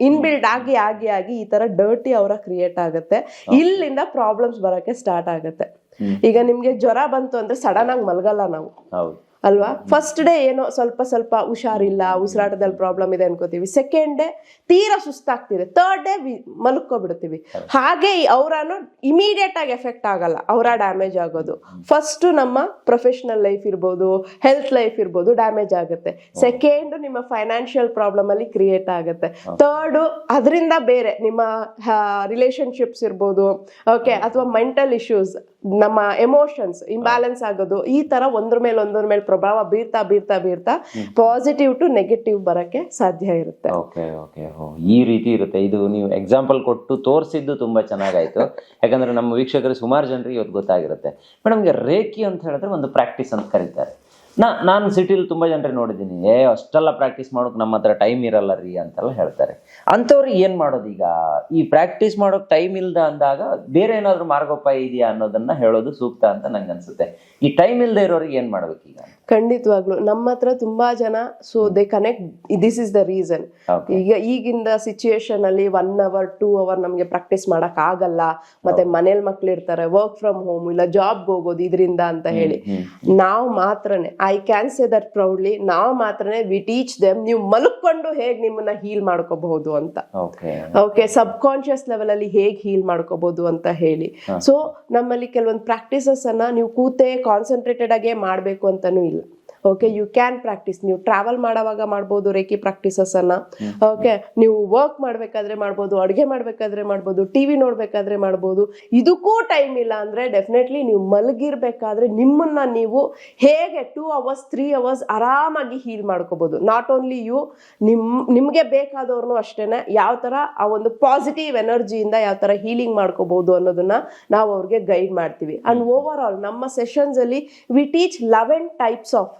ಇನ್ಬಿಲ್ಡ್ ಆಗಿ ಆಗಿ ಆಗಿ ಈ ತರ ಡರ್ಟಿ ಅವರ ಕ್ರಿಯೇಟ್ ಆಗುತ್ತೆ. ಇಲ್ಲಿಂದ ಪ್ರಾಬ್ಲಮ್ಸ್ ಬರಕ್ಕೆ ಸ್ಟಾರ್ಟ್ ಆಗುತ್ತೆ. ಈಗ ನಿಮ್ಗೆ ಜ್ವರ ಬಂತು ಅಂದ್ರೆ ಸಡನ್ ಆಗಿ ಮಲ್ಗಲ್ಲ ನಾವು. ಹೌದು. ಅಲ್ವಾ? ಫಸ್ಟ್ ಡೇ ಏನೋ ಸ್ವಲ್ಪ ಸ್ವಲ್ಪ ಹುಷಾರಿಲ್ಲ, ಉಸಿರಾಟದಲ್ಲಿ ಪ್ರಾಬ್ಲಮ್ ಇದೆ ಅನ್ಕೋತೀವಿ. ಸೆಕೆಂಡ್ ಡೇ ತೀರಾ ಸುಸ್ತಾಗ್ತಿದೆ. ಥರ್ಡ್ ಡೇ ಮಲ್ಕೋಬಿಡ್ತೀವಿ. ಹಾಗೆ ಅವರನ್ನು ಇಮಿಡಿಯೇಟ್ ಆಗಿ ಎಫೆಕ್ಟ್ ಆಗಲ್ಲ. ಅವರ ಡ್ಯಾಮೇಜ್ ಆಗೋದು. ಫಸ್ಟ್ ನಮ್ಮ ಪ್ರೊಫೆಷನಲ್ ಲೈಫ್ ಇರ್ಬೋದು ಹೆಲ್ತ್ ಲೈಫ್ ಇರ್ಬೋದು ಡ್ಯಾಮೇಜ್ ಆಗುತ್ತೆ. ಸೆಕೆಂಡ್ ನಿಮ್ಮ ಫೈನಾನ್ಷಿಯಲ್ ಪ್ರಾಬ್ಲಮ್ ಅಲ್ಲಿ ಕ್ರಿಯೇಟ್ ಆಗುತ್ತೆ. ಥರ್ಡ್ ಅದರಿಂದ ಬೇರೆ ನಿಮ್ಮ ರಿಲೇಶನ್ಶಿಪ್ಸ್ ಇರ್ಬೋದು ಓಕೆ ಅಥವಾ ಮೆಂಟಲ್ ಇಶ್ಯೂಸ್ ನಮ್ಮ ಎಮೋಷನ್ಸ್ ಇಂಬ್ಯಾಲೆನ್ಸ್ ಆಗೋದು ಈ ತರ ಒಂದ್ರ ಮೇಲೆ ಒಂದ್ರ ಮೇಲೆ ಪ್ರಭಾವ ಬೀರ್ತಾ ಬೀರ್ತಾ ಬೀರ್ತಾ ಪಾಸಿಟಿವ್ ಟು ನೆಗೆಟಿವ್ ಬರಕ್ಕೆ ಸಾಧ್ಯ ಇರುತ್ತೆ. ಓಕೆ ಓಕೆ ಈ ರೀತಿ ಇರುತ್ತೆ. ಇದು ನೀವು ಎಕ್ಸಾಂಪಲ್ ಕೊಟ್ಟು ತೋರಿಸಿದ್ದು ತುಂಬಾ ಚೆನ್ನಾಗಾಯ್ತು. ಯಾಕಂದ್ರೆ ನಮ್ಮ ವೀಕ್ಷಕರು ಸುಮಾರು ಜನರಿಗೆ ಇವತ್ತು ಗೊತ್ತಾಗಿರುತ್ತೆ. ಮೇಡಮ್ಗೆ ರೇಖಿ ಅಂತ ಹೇಳಿದ್ರೆ ಒಂದು ಪ್ರಾಕ್ಟೀಸ್ ಅಂತ ಕರೀತಾರೆ. ನಾ ನಾನು ಸಿಟಿಲಿ ತುಂಬಾ ಜನರಿಗೆ ನೋಡಿದ್ದೀನಿ. ಏ ಅಷ್ಟೆಲ್ಲ ಪ್ರಾಕ್ಟೀಸ್ ಮಾಡೋಕೆ ನಮ್ಮ ಹತ್ರ ಟೈಮ್ ಇರಲ್ಲ ರೀ ಅಂತೆಲ್ಲ ಹೇಳ್ತಾರೆ. ಅಂಥವ್ರಿಗೆ ಏನು ಮಾಡೋದು ಈಗ ಈ ಪ್ರಾಕ್ಟೀಸ್ ಮಾಡೋಕೆ ಟೈಮ್ ಇಲ್ದ ಅಂದಾಗ ಬೇರೆ ಏನಾದರೂ ಮಾರ್ಗೋಪಾಯ ಇದೆಯಾ ಅನ್ನೋದನ್ನ ಹೇಳೋದು ಸೂಕ್ತ ಅಂತ ನಂಗೆ ಅನ್ಸುತ್ತೆ ಈ ಟೈಮ್ ಇಲ್ಲದೆ ಇರೋರಿಗೆ ಏನು ಮಾಡ್ಬೇಕು ಈಗ? ಖಂಡಿತವಾಗ್ಲು. ನಮ್ಮ ಹತ್ರ ತುಂಬಾ ಜನ so they connect this is the reason. ಈಗ ಈಗಿಂದ ಸಿಚುಯೇಷನ್ ಅಲ್ಲಿ ಒನ್ ಅವರ್ ಟೂ ಅವರ್ ನಮಗೆ ಪ್ರಾಕ್ಟೀಸ್ ಮಾಡಕ್ ಆಗಲ್ಲ. ಮತ್ತೆ ಮನೇಲಿ ಮಕ್ಳು ಇರ್ತಾರೆ ವರ್ಕ್ ಫ್ರಮ್ ಹೋಮ್ ಇಲ್ಲ ಜಾಬ್ಗೆ ಹೋಗೋದು ಇದರಿಂದ ಅಂತ ಹೇಳಿ. ನಾವು ಮಾತ್ರನೇ. I can say that proudly ನಾವು ಮಾತ್ರನೇ ವಿ ಟೀಚ್ ದೆಮ್ ನೀವು ಮಲಕ್ಕೊಂಡು ಹೇಗ್ ನಿಮ್ಮನ್ನ ಹೀಲ್ ಮಾಡ್ಕೋಬಹುದು ಅಂತ. Okay okay subconscious level ಅಲ್ಲಿ ಹೇಗ್ ಹೀಲ್ ಮಾಡ್ಕೋಬಹುದು ಅಂತ ಹೇಳಿ. ಸೊ ನಮ್ಮಲ್ಲಿ ಕೆಲವೊಂದು ಪ್ರಾಕ್ಟೀಸಸ್ ಅನ್ನ ನೀವು ಕೂತೆ ಕಾನ್ಸಂಟ್ರೇಟೆಡ್ ಆಗೇ ಮಾಡ್ಬೇಕು ಅಂತಾನೂ ಇಲ್ಲ. ಓಕೆ ಯು ಕ್ಯಾನ್ ಪ್ರಾಕ್ಟೀಸ್ ನೀವು ಟ್ರಾವೆಲ್ ಮಾಡೋವಾಗ ಮಾಡ್ಬೋದು ರೇಖಿ ಪ್ರಾಕ್ಟೀಸಸ್ ಅನ್ನ. ಓಕೆ ನೀವು ವರ್ಕ್ ಮಾಡ್ಬೇಕಾದ್ರೆ ಮಾಡ್ಬೋದು ಅಡುಗೆ ಮಾಡ್ಬೇಕಾದ್ರೆ ಮಾಡ್ಬೋದು ಟಿವಿ ನೋಡ್ಬೇಕಾದ್ರೆ ಮಾಡ್ಬೋದು. ಇದಕ್ಕೂ ಟೈಮ್ ಇಲ್ಲ ಅಂದ್ರೆ ಡೆಫಿನೆಟ್ಲಿ ನೀವು ಮಲಗಿರ್ಬೇಕಾದ್ರೆ ನಿಮ್ಮನ್ನ ನೀವು ಹೇಗೆ ಟೂ ಅವರ್ಸ್ ತ್ರೀ ಅವರ್ಸ್ ಆರಾಮಾಗಿ ಹೀಲ್ ಮಾಡ್ಕೋಬಹುದು ನಾಟ್ ಓನ್ಲಿ ಯು ನಿಮ್ ನಿಮ್ಗೆ ಬೇಕಾದವ್ರನ್ನು ಅಷ್ಟೇನೆ ಯಾವ ತರ ಆ ಒಂದು ಪಾಸಿಟಿವ್ ಎನರ್ಜಿಯಿಂದ ಯಾವ ತರ ಹೀಲಿಂಗ್ ಮಾಡ್ಕೋಬಹುದು ಅನ್ನೋದನ್ನ ನಾವು ಅವ್ರಿಗೆ ಗೈಡ್ ಮಾಡ್ತೀವಿ. ಅಂಡ್ ಓವರ್ ಆಲ್ ನಮ್ಮ ಸೆಷನ್ಸ್ ಅಲ್ಲಿ we teach eleven types of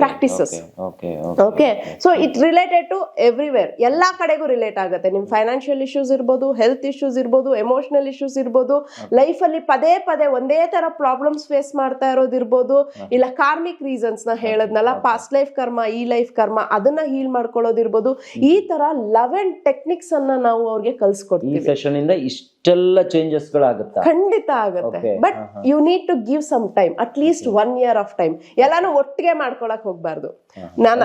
Practices. Okay okay so it related to everywhere ಎಲ್ಲಾ ಕಡೆಗೂ ರಿಲೇಟ್ ಆಗುತ್ತೆ. ನಿಮ್ ಫೈನಾನ್ಷಿಯಲ್ ಇಶ್ಯೂಸ್ ಇರ್ಬೋದು ಹೆಲ್ತ್ ಇಶ್ಯೂಸ್ ಇರ್ಬೋದು ಎಮೋಷನಲ್ ಇಶ್ಯೂಸ್ ಇರ್ಬೋದು ಲೈಫ್ ಅಲ್ಲಿ ಪದೇ ಪದೇ ಒಂದೇ ತರ ಪ್ರಾಬ್ಲಮ್ಸ್ ಫೇಸ್ ಮಾಡ್ತಾ ಇರೋದಿರ್ಬೋದು ಇಲ್ಲ ಕಾರ್ಮಿಕ್ ರೀಸನ್ಸ್ನ ಹೇಳದ್ನಲ್ಲ ಪಾಸ್ಟ್ ಲೈಫ್ ಕರ್ಮ ಈ ಲೈಫ್ ಕರ್ಮ ಅದನ್ನ ಹೀಲ್ ಮಾಡ್ಕೊಳ್ಳೋದಿರ್ಬೋದು ಈ ತರ ಲೆವೆನ್ ಟೆಕ್ನಿಕ್ಸ್ ಅನ್ನ ನಾವು ಅವ್ರಿಗೆ ಕಲ್ಸ್ಕೊಡ್ತೀವಿ. ಸೆಷನ್ ಇಂದ ಇಷ್ಟೆಲ್ಲ ಚೇಂಜಸ್ ಗಳಾಗುತ್ತಾ ಖಂಡಿತ ಆಗುತ್ತೆ. But you need to give some time at least one year of time ಎಲ್ಲಾನು ಒಟ್ಟಿಗೆ ಮಾಡ್ಕೊಳಕ್ ಹೋಗ್ಬಾರ್ದು. ನಾನು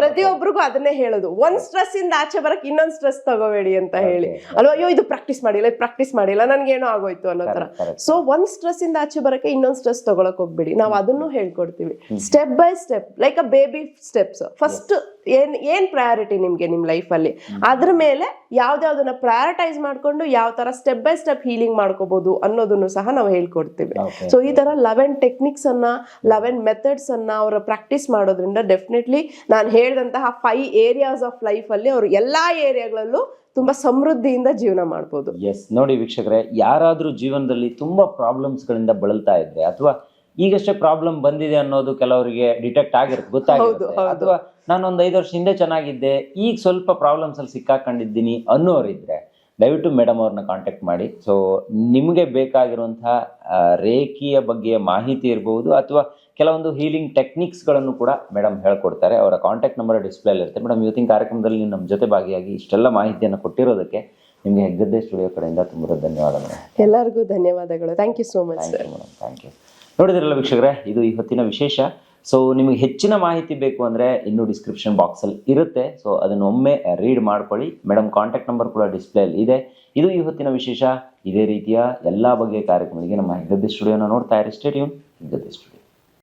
ಪ್ರತಿಯೊಬ್ಬರಿಗೂ ಅದನ್ನೇ ಹೇಳೋದು. ಒಂದ್ ಸ್ಟ್ರೆಸ್ ಇಂದ ಆಚೆ ಬರಕ್ ಇನ್ನೊಂದ್ ಸ್ಟ್ರೆಸ್ ತಗೋಬೇಡಿ ಅಂತ ಹೇಳಿ. ಅಲ್ವಾ ಅಯ್ಯೋ ಇದು ಪ್ರಾಕ್ಟೀಸ್ ಮಾಡಿಲ್ಲ ಇದು ಪ್ರಾಕ್ಟೀಸ್ ಮಾಡಿಲ್ಲ ನನ್ಗೇನೋ ಆಗೋಯ್ತು ಅನ್ನೋ ತರ. ಸೊ ಒಂದ್ ಸ್ಟ್ರೆಸ್ ಇಂದ ಆಚೆ ಬರಕ್ಕೆ ಇನ್ನೊಂದ್ ಸ್ಟ್ರೆಸ್ ತಗೊಳಕ್ ಹೋಗ್ಬೇಡಿ. ನಾವು ಅದನ್ನು ಹೇಳ್ಕೊಡ್ತೀವಿ. Step by step like a baby steps first ಏನ್ ಏನ್ ಪ್ರಯಾರಿಟಿ ನಿಮ್ಗೆ ನಿಮ್ ಲೈಫ್ ಅಲ್ಲಿ? ಅದ್ರ ಮೇಲೆ ಯಾವ್ದಾವ್ದನ್ನ ಪ್ರಯಾರಿಟೈಸ್ ಮಾಡ್ಕೊಂಡು ಯಾವ ತರ ಸ್ಟೆಪ್ ಬೈ ಸ್ಟೆಪ್ ಹೀಲಿಂಗ್ ಮಾಡ್ಕೋಬಹುದು ಅನ್ನೋದನ್ನು ಸಹ ನಾವು ಹೇಳ್ಕೊಡ್ತೀವಿ. ಸೊ ಈ ತರ ಲೆವೆನ್ ಟೆಕ್ನಿಕ್ಸ್ ಅನ್ನ ಲೆವೆನ್ ಮೆಥಡ್ಸ್ ಅನ್ನ ಅವರ ಪ್ರಾಕ್ಟೀಸ್ ಮಾಡೋದ್ರಿಂದ ಡೆಫಿನೆಟ್ಲಿ ನಾನು ಹೇಳಿದಂತಹ ಫೈವ್ ಏರಿಯಾಸ್ ಆಫ್ ಲೈಫ್ ಅಲ್ಲಿ ಅವರು ಎಲ್ಲಾ ಏರಿಯಾಗಳಲ್ಲೂ ತುಂಬಾ ಸಮೃದ್ಧಿಯಿಂದ ಜೀವನ ಮಾಡ್ಬೋದು. ಎಸ್ ನೋಡಿ ವೀಕ್ಷಕರೇ ಯಾರಾದ್ರೂ ಜೀವನದಲ್ಲಿ ತುಂಬಾ ಪ್ರಾಬ್ಲಮ್ಸ್ ಗಳಿಂದ ಬಳಲ್ತಾ ಇದ್ರೆ ಅಥವಾ ಈಗಷ್ಟೇ ಪ್ರಾಬ್ಲಮ್ ಬಂದಿದೆ ಅನ್ನೋದು ಕೆಲವರಿಗೆ ಡಿಟೆಕ್ಟ್ ಆಗಿರುತ್ತೆ ಗೊತ್ತಾಗಿರುತ್ತೆ. ಅಥವಾ ನಾನು ಒಂದು ಐದು ವರ್ಷ ಹಿಂದೆ ಚೆನ್ನಾಗಿದ್ದೆ ಈಗ ಸ್ವಲ್ಪ ಪ್ರಾಬ್ಲಮ್ಸ್ ಅಲ್ಲಿ ಸಿಕ್ಕಾಕೊಂಡಿದ್ದೀನಿ ಅನ್ನೋರಿದ್ರೆ ದಯವಿಟ್ಟು ಮೇಡಮ್ ಅವ್ರನ್ನ ಕಾಂಟ್ಯಾಕ್ಟ್ ಮಾಡಿ. ಸೊ ನಿಮಗೆ ಬೇಕಾಗಿರುವಂತಹ ರೇಖಿಯ ಬಗ್ಗೆ ಮಾಹಿತಿ ಇರಬಹುದು ಅಥವಾ ಕೆಲವೊಂದು ಹೀಲಿಂಗ್ ಟೆಕ್ನಿಕ್ಸ್ಗಳನ್ನು ಕೂಡ ಮೇಡಮ್ ಹೇಳ್ಕೊಡ್ತಾರೆ. ಅವರ ಕಾಂಟ್ಯಾಕ್ಟ್ ನಂಬರ್ ಡಿಸ್ಪ್ಲೇ ಇರುತ್ತೆ. ಮೇಡಮ್ ಇವತ್ತಿನ ಕಾರ್ಯಕ್ರಮದಲ್ಲಿ ನೀವು ನಮ್ಮ ಜೊತೆ ಭಾಗಿಯಾಗಿ ಇಷ್ಟೆಲ್ಲ ಮಾಹಿತಿಯನ್ನು ಕೊಟ್ಟಿರೋದಕ್ಕೆ ನಿಮಗೆ ಹೆಗ್ಗದ್ದೆ ಸ್ಟುಡಿಯೋ ಕಡೆಯಿಂದ ತುಂಬ ಧನ್ಯವಾದ ಮೇಡಮ್ ಎಲ್ಲರಿಗೂ ಧನ್ಯವಾದಗಳು. Thank you so much thank you ನೋಡಿದ್ರಲ್ಲ ವೀಕ್ಷಕರೇ, ಇದು ಇವತ್ತಿನ ವಿಶೇಷ. ಸೊ ನಿಮಗೆ ಹೆಚ್ಚಿನ ಮಾಹಿತಿ ಬೇಕು ಅಂದರೆ ಇನ್ನೂ ಡಿಸ್ಕ್ರಿಪ್ಷನ್ ಬಾಕ್ಸಲ್ಲಿ ಇರುತ್ತೆ. ಸೊ ಅದನ್ನು ಒಮ್ಮೆ ರೀಡ್ ಮಾಡ್ಕೊಳ್ಳಿ. ಮೇಡಮ್ ಕಾಂಟ್ಯಾಕ್ಟ್ ನಂಬರ್ ಕೂಡ ಡಿಸ್ಪ್ಲೇಯಲ್ಲಿ ಇದೆ. ಇದು ಇವತ್ತಿನ ವಿಶೇಷ. ಇದೇ ರೀತಿಯ ಎಲ್ಲ ಬಗೆಯ ಕಾರ್ಯಕ್ರಮಗಳಿಗೆ ನಮ್ಮ ಹೆಗ್ಗದ್ದೆ ಸ್ಟುಡಿಯೋನ ನೋಡ್ತಾ ಇರಿ. Stadium Heggadde studio